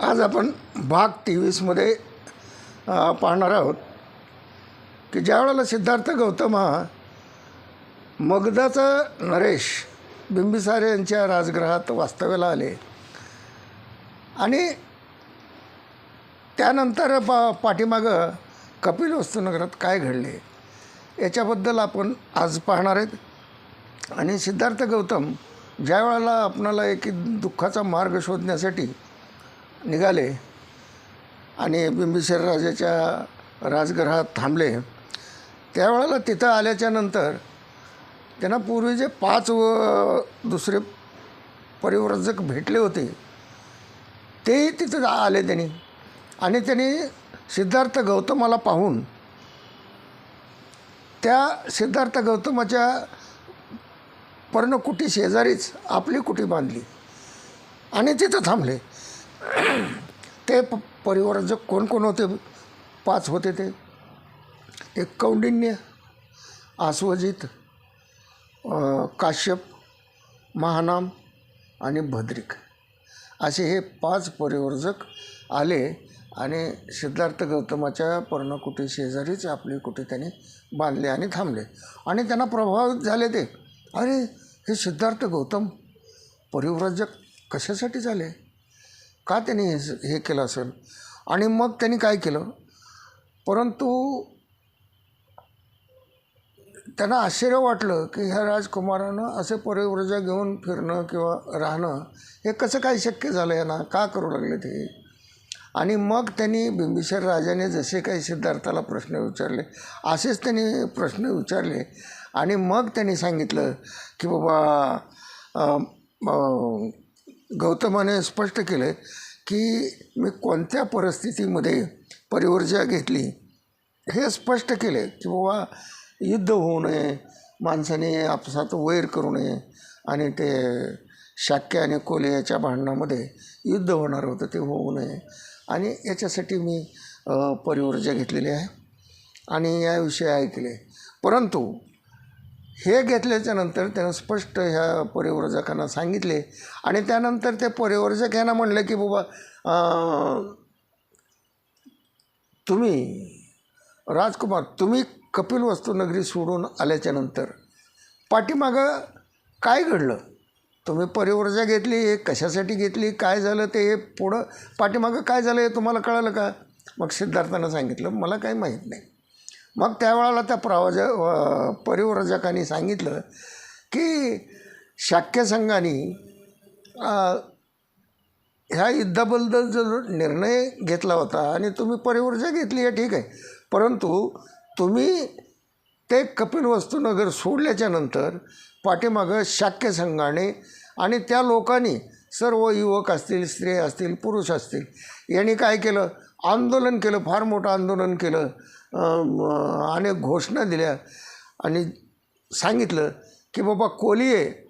आज आपण भाग तेवीसमध्ये पाहणार आहोत की ज्या वेळेला सिद्धार्थ गौतम हा मगधाचा नरेश बिंबिसार यांच्या राजगृहात वास्तव्याला आले आणि त्यानंतर पा पाठीमागं कपिल वस्तुनगरात काय घडले याच्याबद्दल आपण आज पाहणार आहेत. आणि सिद्धार्थ गौतम ज्या वेळेला आपणाला एक दुःखाचा मार्ग शोधण्यासाठी निघाले आणि बिंबिसर राजाच्या राजगृहात थांबले. त्यावेळेला तिथं आल्याच्यानंतर त्यांना पूर्वी जे पाच व दुसरे परिव्रजक भेटले होते तेही तिथं आले त्यांनी. आणि त्यांनी सिद्धार्थ गौतमाला पाहून त्या सिद्धार्थ गौतमाच्या पर्णकुटी शेजारीच आपली कुटी बांधली आणि तिथं थांबले. ते प परिवाराचं कोण कोण होते? पाच होते ते. एक कौंडिन्य आस्वजित काश्यप महानाम आणि भद्रिक. असे हे पाच परिवर्जक आले आणि सिद्धार्थ गौतमाच्या पर्णकुटी शेजारीच आपली कुटी त्यांनी बांधले आणि थांबले. आणि त्यांना प्रभावित झाले ते. अरे हे सिद्धार्थ गौतम परिवर्जक कशासाठी झाले? का त्यांनी हे हे केलं असेल? आणि मग त्यांनी काय केलं? परंतु त्यांना आश्चर्य वाटलं की ह्या राजकुमारानं असे परिव्रजा घेऊन फिरणं किंवा राहणं हे कसं काय शक्य झालं यांना? का करू लागले ते? आणि मग त्यांनी बिंबिसार राजाने जसे काही सिद्धार्थाला प्रश्न विचारले असेच त्यांनी प्रश्न विचारले. आणि मग त्यांनी सांगितलं की बाबा गौतमाने स्पष्ट केलं की मी कोणत्या परिस्थितीमध्ये परिवर्जा घेतली हे स्पष्ट केले की बाबा युद्ध होऊ नये माणसाने आपसात वैर करू नये आणि ते शाक्य आणि कोले याच्या भांडणामध्ये युद्ध होणार होतं ते होऊ नये. आणि याच्यासाठी मी परिवर्जा घेतलेली आहे आणि याविषयी ऐकले. परंतु हे घेतल्याच्या नंतर त्यानं स्पष्ट ह्या परिवर्जकांना सांगितले. आणि त्यानंतर ते परिवर्जक यांना म्हणलं की बाबा तुम्ही राजकुमार तुम्ही कपिल वस्तू नगरी सोडून आल्याच्यानंतर पाठीमागं काय घडलं? तुम्ही परिवर्जा घेतली हे कशासाठी घेतली काय झालं ते हे पुढं पाठीमागं काय झालं हे तुम्हाला कळालं का? मग सिद्धार्थानं सांगितलं मला काही माहीत नाही. मग त्यावेळेला त्या प्रवाज अ, परिव्रजकांनी सांगितलं की शाक्य संघाने ह्या युद्धाबद्दल जो निर्णय घेतला होता आणि तुम्ही परिवर्जा घेतली आहे ठीक आहे. परंतु तुम्ही ते कपिल वस्तूनगर सोडल्याच्या नंतर पाठीमागं शाक्य संघाने आणि त्या लोकांनी सर्व युवक असतील स्त्री असतील पुरुष असतील यांनी काय केलं? आंदोलन केलं फार मोठं आंदोलन केलं. अनेक घोषणा दिल्या आणि सांगितलं की बाबा कोलिये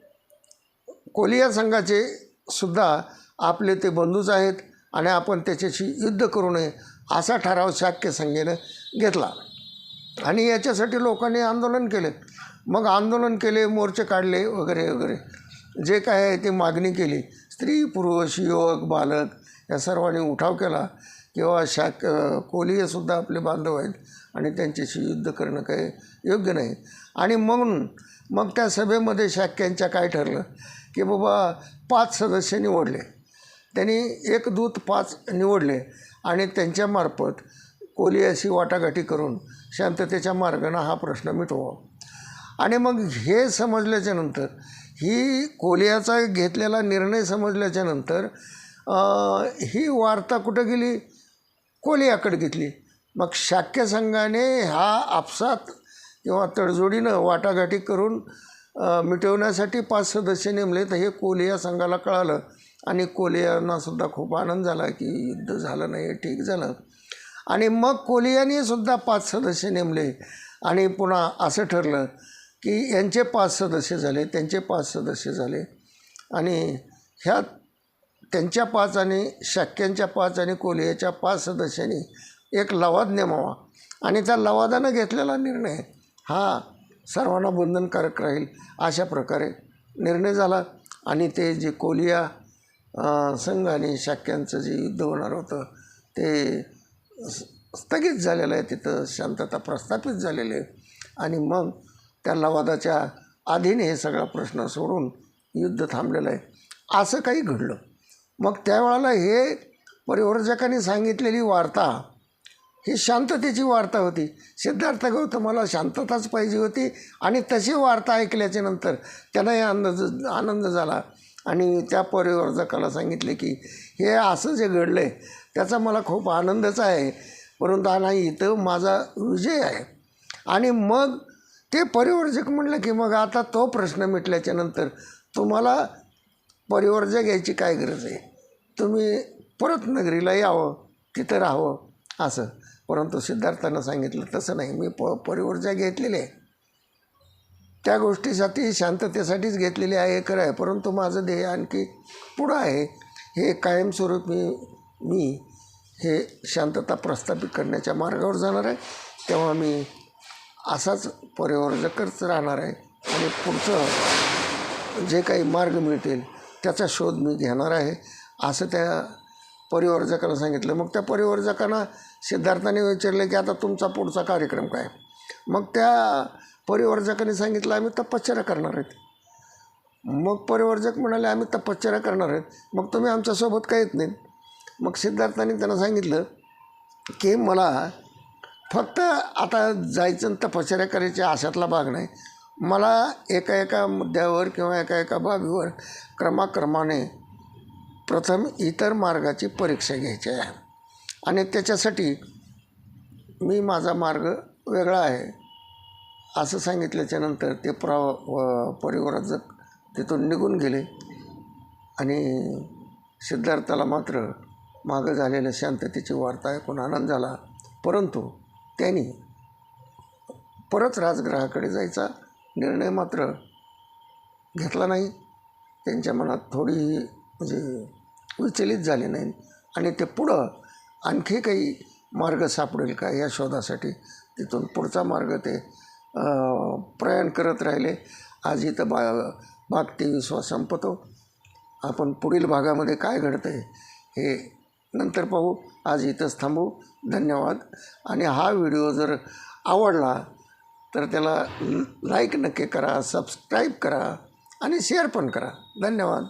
कोलिया संघाचे सुद्धा आपले ते बंधूच आहेत आणि आपण त्याच्याशी युद्ध करू नये असा ठराव शाक्य संघेनं घेतला. आणि याच्यासाठी लोकांनी आंदोलन केले. मग आंदोलन केले मोर्चे काढले वगैरे वगैरे. जे काय आहे ते मागणी केली. स्त्री पुरुष युवक बालक या सर्वांनी उठाव केला. किंवा शाक कोलियेसुद्धा आपले बांधव आहेत आणि त्यांच्याशी युद्ध करणं काही योग्य नाही. आणि म्हणून मग त्या सभेमध्ये शाक्यांच्या काय ठरलं की बाबा पाच सदस्य निवडले. त्यांनी एक दूत पाच निवडले आणि त्यांच्यामार्फत कोलियाशी वाटाघाटी करून शांततेच्या मार्गानं हा प्रश्न मिटवा आणि मग हे समजल्याच्या नंतर ही कोलियाचा घेतलेला निर्णय समजल्याच्या नंतर ही वार्ता कुठं गेली? कोलियाकडे घेतली. मग शाक्य संघाने हा आपसात किंवा तडजोडीनं वाटाघाटी करून मिटवण्यासाठी पाच सदस्य नेमले तर हे कोलिया संघाला कळालं. आणि कोलियांना सुद्धा खूप आनंद झाला की युद्ध झालं नाही ठीक झालं. आणि मग कोलियाने सुद्धा पाच सदस्य नेमले. आणि पुन्हा असं ठरलं की यांचे पाच सदस्य झाले त्यांचे पाच सदस्य झाले. आणि ह्या त्यांच्या पाच आणि शाक्यांच्या पाच आणि कोलियाच्या पाच सदस्यांनी एक लवाद नेमावा. आणि त्या लवादानं घेतलेला निर्णय हा सर्वांना बंधनकारक राहील अशा प्रकारे निर्णय झाला. आणि ते जे कोलिया संघ आणि शाक्यांचं जे युद्ध होणार होतं ते स्थगित झालेलं आहे. तिथं शांतता प्रस्थापित झालेली आहे. आणि मग त्या लवादाच्या आधीने हे सगळा प्रश्न सोडून युद्ध थांबलेलं आहे. असं काही घडलं. मग त्यावेळेला हे परिवर्जकांनी सांगितलेली वार्ता ही शांततेची वार्ता होती. सिद्धार्थ गौतमाला शांतताच पाहिजे होती आणि तशी वार्ता ऐकल्याच्या नंतर त्यांनाही आनंद आनंद झाला. आणि त्या परिवर्जकाला सांगितले की हे असं जे घडलं आहे त्याचा मला खूप आनंदच आहे. परंतु हा नाही इथं माझा विजय आहे. आणि मग ते परिवर्जक म्हणलं की मग आता तो प्रश्न मिटल्याच्या नंतर तुम्हाला परिवर्जा घ्यायची काय गरज आहे? तुम्ही परत नगरीला यावं तिथं राहावं असं. परंतु सिद्धार्थानं सांगितलं तसं नाही. मी प परिवर्जा घेतलेली आहे त्या गोष्टीसाठी शांततेसाठीच घेतलेली आहे हे खरं आहे. परंतु माझं ध्येय आणखी पुढं आहे. हे कायमस्वरूपी मी हे शांतता प्रस्थापित करण्याच्या मार्गावर जाणार आहे. तेव्हा मी असाच परिवर्जकच राहणार आहे. आणि पुढचं जे काही मार्ग मिळतील त्याचा शोध मी घेणार आहे असं त्या परिवर्जकाला सांगितलं. मग त्या परिवर्जकांना सिद्धार्थाने विचारले की आता तुमचा पुढचा कार्यक्रम काय? मग त्या परिवर्जकाने सांगितलं आम्ही तपश्चर्या करणार आहेत. मग परिवर्जक म्हणाले आम्ही तपश्चर्या करणार आहेत. मग तुम्ही आमच्यासोबत काय येत नाही मग सिद्धार्थाने त्यांना सांगितलं की मला फक्त आता जायचं आणि तपश्चर्या करायची आशातला भाग नाही. मला एका एका मुद्द्यावर किंवा एका एका बाबीवर क्रमाक्रमाने प्रथम इतर मार्गाची परीक्षा घ्यायची आहे. आणि त्याच्यासाठी मी माझा मार्ग वेगळा आहे. असं सांगितल्याच्या नंतर ते प्रा व- तिथून निघून गेले. आणि सिद्धार्थाला मात्र मागं झालेल्या शांततेची वार्ता ऐकून आनंद झाला. परंतु त्यांनी परत राजगृहाकडे जायचा निर्णय मात्र घेतला नाही. त्यांच्या मनात थोडी म्हणजे विचलित झाले नाही. आणि ते पुढं आणखी काही मार्ग सापडेल का या शोधासाठी? तिथून पुढचा मार्ग ते प्रयाण करत राहिले. आज इथं बा भाग तेवीसवा संपतो. आपण पुढील भागामध्ये काय घडतं आहे हे नंतर पाहू. आज इथंच थांबू. धन्यवाद. आणि हा व्हिडिओ जर आवडला तर त्याला लाईक नक्की करा सबस्क्राईब करा आणि शेअर पण करा. धन्यवाद.